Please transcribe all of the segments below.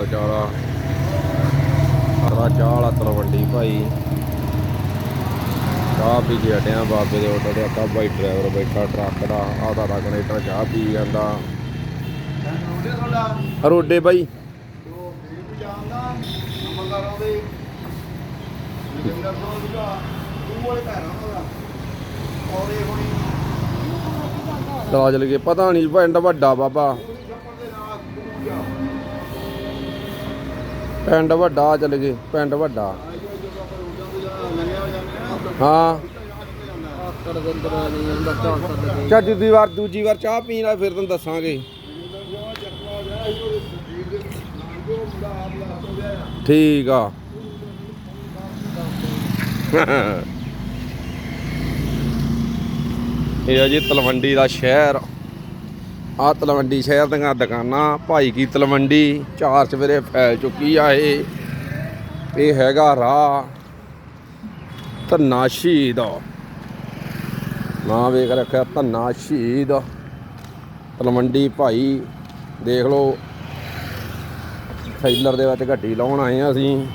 ਹਾਲ ਚਾਲ। ਆ ਸਾਰਾ ਚਾਹ ਵਾਲਾ ਤਲਵੰਡੀ ਭਾਈ। ਚਾਹ ਪੀ ਕੇ ਹਟਿਆ ਬਾਬੇ ਦੇ ਆਟੋ ਤੇ ਅੱਕਾ ਬਾਈ ਡਰਾਈਵਰ ਬੈਠਾ ਟਰੱਕ ਦਾ ਆਦਾ ਦਾ ਕਨੇਟਰ ਚਾਹ ਪੀ ਜਾਂਦਾ। ਰੋਡੇ ਭਾਈ। ਚਲਾ ਚਲ ਗਏ, ਪਤਾ ਨਹੀਂ ਪਿੰਡ ਵੱਡਾ ਬਾਬਾ। ਪਿੰਡ ਵੱਡਾ ਚਲ ਗਏ, ਪਿੰਡ ਵੱਡਾ। ਹਾਂ। ਚੱਲ ਦੂਜੀ ਵਾਰ ਦੂਜੀ ਵਾਰ ਚਾਹ ਪੀਣ ਆ ਫਿਰ ਤੈਨੂੰ ਦੱਸਾਂਗੇ। ਠੀਕ ਆ। ਇਹ ਆ ਜੀ ਤਲਵੰਡੀ ਦਾ ਸ਼ਹਿਰ। ਆ ਤਲਵੰਡੀ ਸ਼ਹਿਰ ਦੀਆਂ ਦੁਕਾਨਾਂ, ਭਾਈ ਕੀ ਤਲਵੰਡੀ, ਚਾਰ ਸਵੇਰੇ ਫੈਲ ਚੁੱਕੀ ਆ ਇਹ। ਇਹ ਹੈਗਾ ਰਾਹ ਧੰਨਾ ਸ਼ਹੀਦ। ਨਾਂ ਵੇਖ ਰੱਖਿਆ, ਧੰਨਾ ਸ਼ਹੀਦ। ਤਲਵੰਡੀ ਭਾਈ, ਦੇਖ ਲਓ। ਥੈਲਰ ਦੇ ਵਿੱਚ ਗੱਡੀ ਲਾਉਣ ਆਏ ਆ ਅਸੀਂ।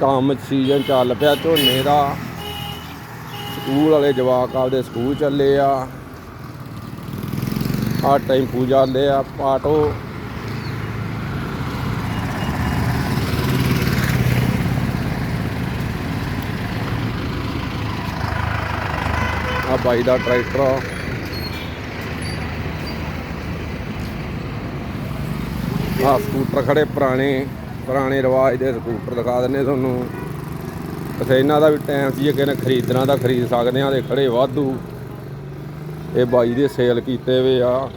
ਕੰਮ ਸੀਜ਼ਨ ਚੱਲ ਪਿਆ, ਝੋਨੇ ਦਾ। ਸਕੂਲ ਵਾਲੇ ਜਵਾਕ ਆਪਦੇ ਸਕੂਲ ਚੱਲੇ ਆ। ਆ ਟੈਂਪੂ ਜਾਂਦੇ ਆ ਪਾਟੋ ਆ ਬਾਈ ਦਾ ਟਰੈਕਟਰ ਆ। ਸਕੂਟਰ ਖੜੇ ਪੁਰਾਣੇ ਪੁਰਾਣੇ ਰਿਵਾਜ ਦੇ ਸਕੂਟਰ ਦਿਖਾ ਦਿੰਨੇ ਤੁਹਾਨੂੰ। ਅੱਛਾ, ਇਹਨਾਂ ਦਾ ਵੀ ਟਾਈਮ ਸੀ ਜੇ ਕਿਸੇ ਨੇ ਖਰੀਦਣਾ ਤਾਂ ਖਰੀਦ ਸਕਦੇ ਆ ਦੇ ਖੜੇ ਵਾਧੂ। ਇਹ ਬਾਈ ਦੇ ਸੇਲ ਕੀਤੇ ਵੇ ਆ।